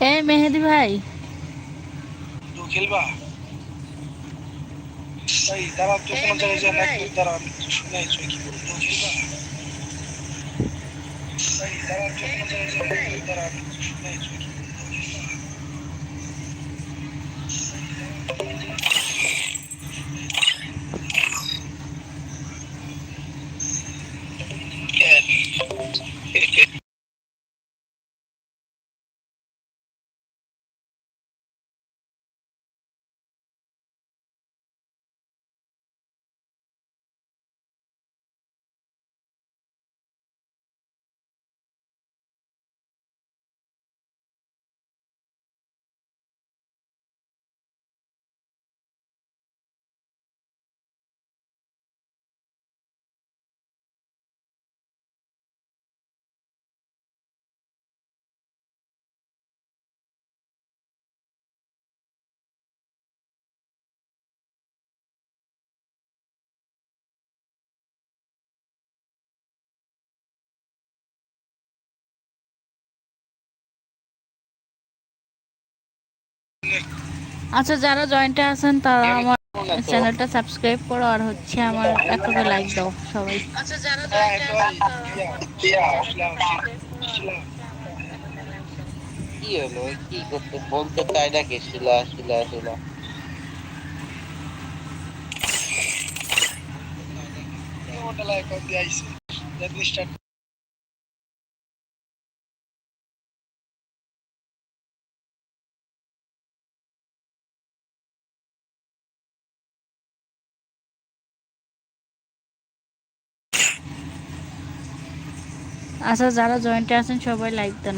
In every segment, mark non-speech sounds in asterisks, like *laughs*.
এ মেহেদি ভাই। খেলবা? এই দাঁড়া তো কোন জায়গায় যায় না দাঁড়া আমি তো শুনে কি বলব খেলবা? এই দাঁড়া তো কোন জায়গায় যায় না দাঁড়া আমি তো শুনে কি আচ্ছা যারা জয়েন্টে আছেন তারা আমার চ্যানেলটা সাবস্ক্রাইব করো আর হচ্ছে আমার একটা লাইক দাও সবাই আচ্ছা যারা হ্যাঁ কি হলো কি করতে বলতে চাই না কে শিলা শিলা শিলা দিয়ে আইছে আচ্ছা যারা জয়েন্টে আছেন সবাই লাইক দেন।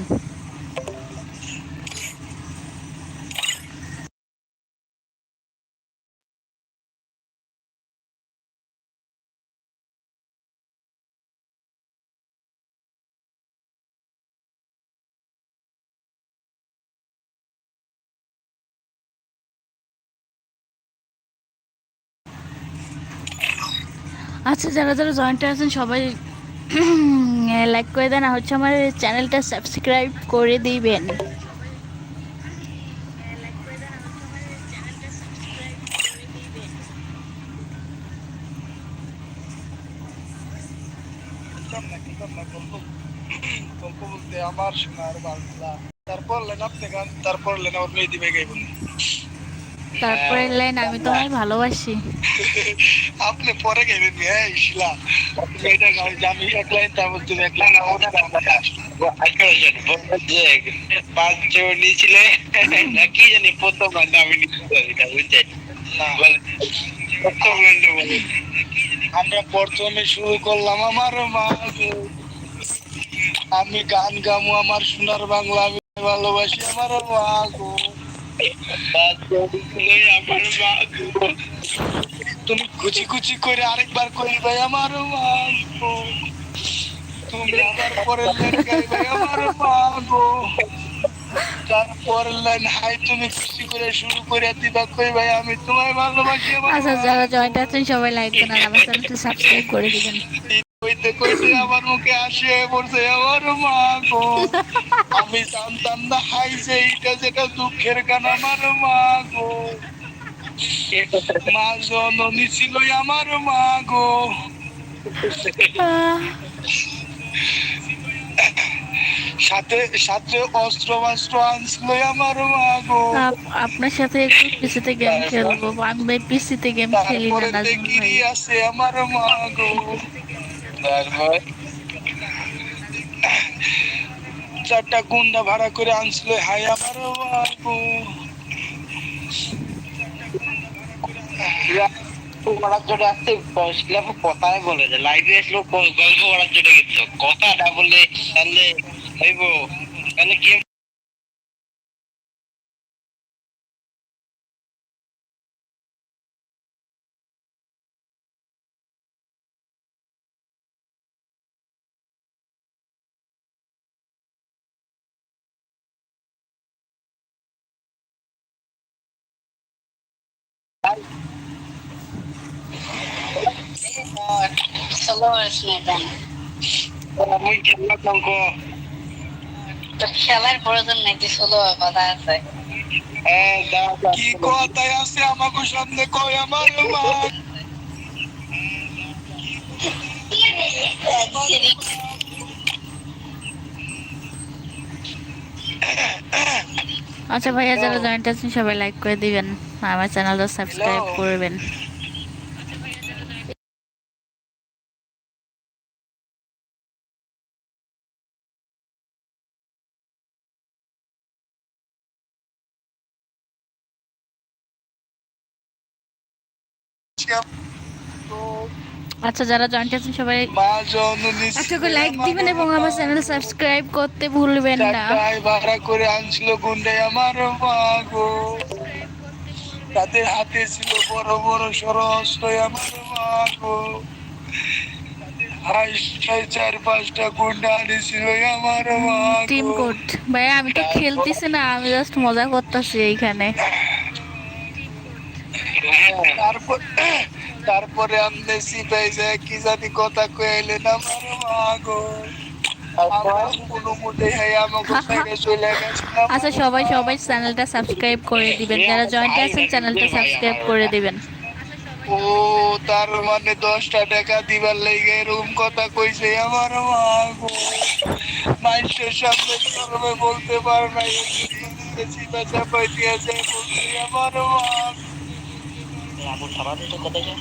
আচ্ছা যারা যারা জয়েন্টে আছেন সবাই লাইক করে দেন, আর হচ্ছে আমার চ্যানেলটা সাবস্ক্রাইব করে দিবেন। আমার শোনার বাংলা তারপর লেন আপনি গান, তারপর লেন আমার মেয়ে দিবে গাইব তারপরে লাইন আমি তোমায় ভালোবাসি। *laughs* আপনি পরে গাইবেন হ্যাঁ শিলা। এটা আমি এক লাইন তারপর তুমি এক লাইন আমার যে পাঁচ জন নিয়েছিলে? না কি জানি প্রথম গানটা আমি নিতে বুঝছেন? প্রথম গানটা বলে। আমরা প্রথমে শুরু করলাম আমার মা গো। আমি গান গামু আমার সোনার বাংলা আমি ভালোবাসি আমার মা গো আমার তুমি কুচি কুচি করে আরেকবার কইবে আমার মা তুমি আবার পরের আমার তারপর লাইন হাই তুমি খুশি করে শুরু করে দিবা কইবে আমি তোমায় ভালোবাসি আচ্ছা যারা জয়েন্ট আছেন, সবাই লাইক দেন আর আমার চ্যানেলটা সাবস্ক্রাইব করে দিবেন। কইতে কইতে আমার মুখে আসে পড়ছে আমার মা গো আমি জানতাম না হাই যে যেটা দুঃখের গান আমার মা গো। মা জননী ছিল আমার মা গো। সাথে সাথে অস্ত্র অস্ত্র আনছিল আমার মা গো। আপনার সাথে একটু পিসিতে গেম খেলব আমি পিসিতে গেম খেলি না আছে আমার মা গো। চারটা গুন্ডা ভাড়া করে আনছিল। হাই আমার করার জন্য বলে লাইভে আসলো গল্প বললে তাহলে হইব। তাহলে Dolores Medan. আমি খেললাম অঙ্ক তো খেলার প্রয়োজন নেই যে ষোলো কথা আছে হ্যাঁ, কি কথাই আছে আমাকে সামনে কয় আমার মা আচ্ছা ভাইয়া যারা জয়েন্ট আছেন সবাই লাইক করে দিবেন। আমার চ্যানেলটা সাবস্ক্রাইব. করবেন। আচ্ছা যারা জয়েন্ট আছেন সবাই মা জননী একটা করে লাইক দিবেন এবং আমার চ্যানেল সাবস্ক্রাইব করতে ভুলবেন না। ভাড়া করে আনছিল গুন্ডে আমার মা গো তাদের হাতে ছিল বড় বড় সরস্ব আমার মা গো চার পাঁচটা গুন্ডা আনিছিল আমার মা টিম কোড ভাইয়া আমি তো খেলতেছি না আমি জাস্ট মজা করতেছি এইখানে। তারপরে আমনে সিপাই যায় কি জানি কথা কইলেন আমার মা গো গেছিলাম আচ্ছা সবাই সবাই চ্যানেলটা সাবস্ক্রাইব করে দিবেন। যারা জয়েন্ট আছেন চ্যানেলটা সাবস্ক্রাইব করে দিবেন। ও তার মানে দশটা টাকা দিবার লেগে এরকম কথা কইছে আমার মা গো মানুষের সামনে সরবে বলতে পার না চিপা চাপাই দিয়েছে বলছে আমার মা আবু সাবান তো কোথায় যায়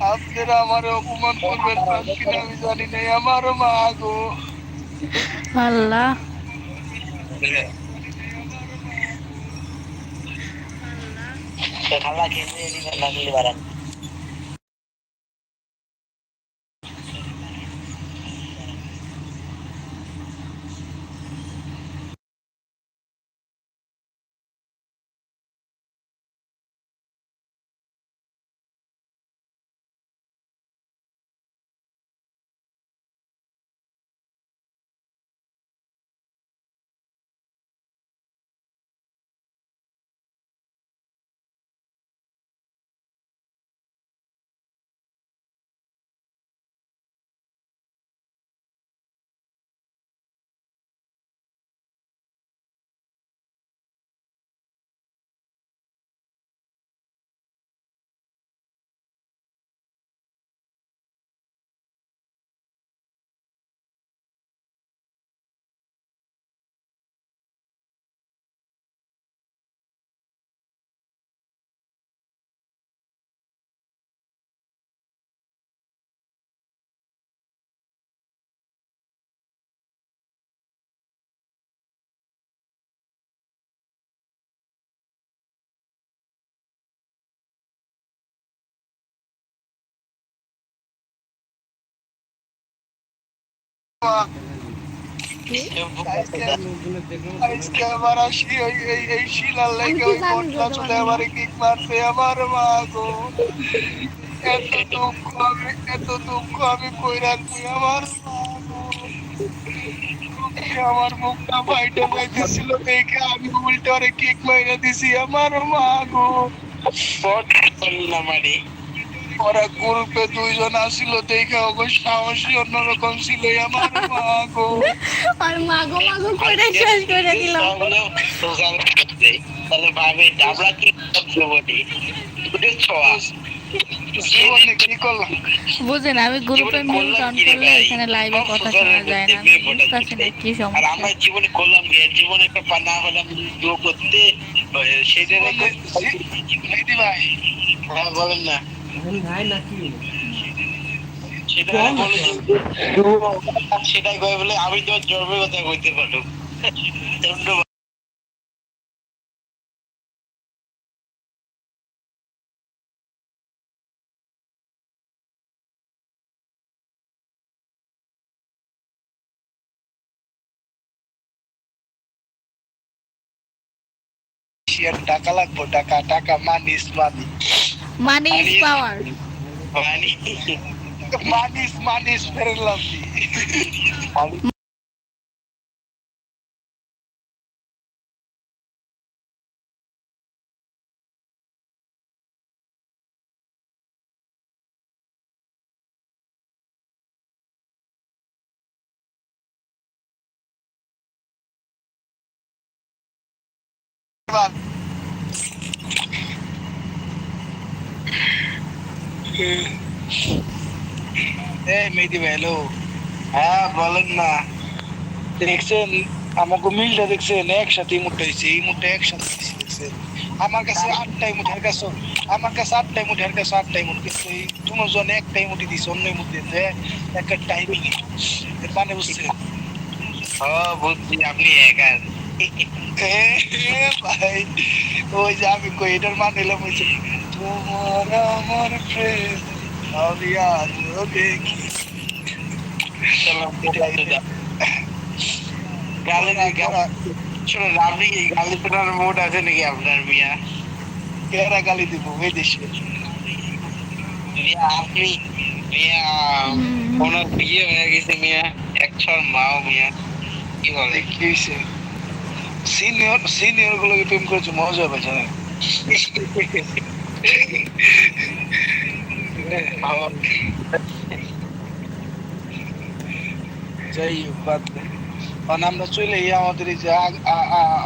আপনার আমার অপমান করবেন কিনা আমি জানি নাই আমার মা গো। আল্লাহ। খেলা না বাড়ান? এত দুঃখ আমি এত দুঃখ আমি কই রাখবি আমার মুখটা ফাইটে যাইতেছিল দেখে আমি উল্টে কিক মাইরা দিছি আমার মা গো আরে ওরা গ্রুপে দুইজন আসিল দেখে ওগো সাহসী অন্যরকম ছিল আমার মা গো। আর মাগো মাগো করে শেষ করে দিলাম তাহলে ভাবে আমরা কি দুটো ছোঁয়া বুঝেন আমি গ্রুপে মিউট অন করলে এখানে লাইভে কথা শোনা যায় না। বুঝতেছি না কি আর সমস্যা আমরা জীবনে করলাম জীবনে একটা পানা হলাম দো করতে সেটা মেহেদি ভাই। হ্যাঁ বলেন না। এখন ভাই নাকি? সেটাই কয় বলে আমি তো জন্মের কথা কইতে পারো ধন্যবাদ। টাকা লাগবো টাকা টাকা মানিস মানি Money is power. Money. *laughs* money is money is very lovely. *laughs* Come on. এই মেহেদি ভাই হ্যালো হ্যাঁ বলেন না দেখছেন আমাকে মিলটা দেখছেন একসাথে এই মুঠটা একসাথে দেখছেন আমার কাছে আটটাই মুঠ এর কাছে আমার কাছে আটটাই মুঠ এর কাছে আটটাই মুঠ কিন্তু এই দুজন একটাই মুঠি দিছে অন্য মুঠ একটা টাইমিং মানে বুঝছেন ও আপনি একা ভাই ওই যে আমি কই এটার মানে এলাম ওই তোমার আমার প্রেম আমি আজ দেখি চলো শুনুন আপনি কি গালি শোনার মুড আছে নাকি আপনার মিয়া এরা গালি দিব এই দেশে মিয়া আপনি মিয়া ওনার বিয়ে হয়ে গেছে মিয়া একশোর মাও মিয়া কি বলে কি হয়েছে সিনিয়র সিনিয়র গুলোকে প্রেম করেছে মজা যাই হোক বাদ। কারণ আমরা চলে আমাদের এই যে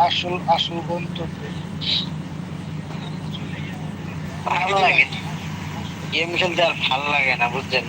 আসল আসল গন্তব্যে। ভালো লাগে। গেম খেলতে আর ভালো লাগে না বুঝছেন?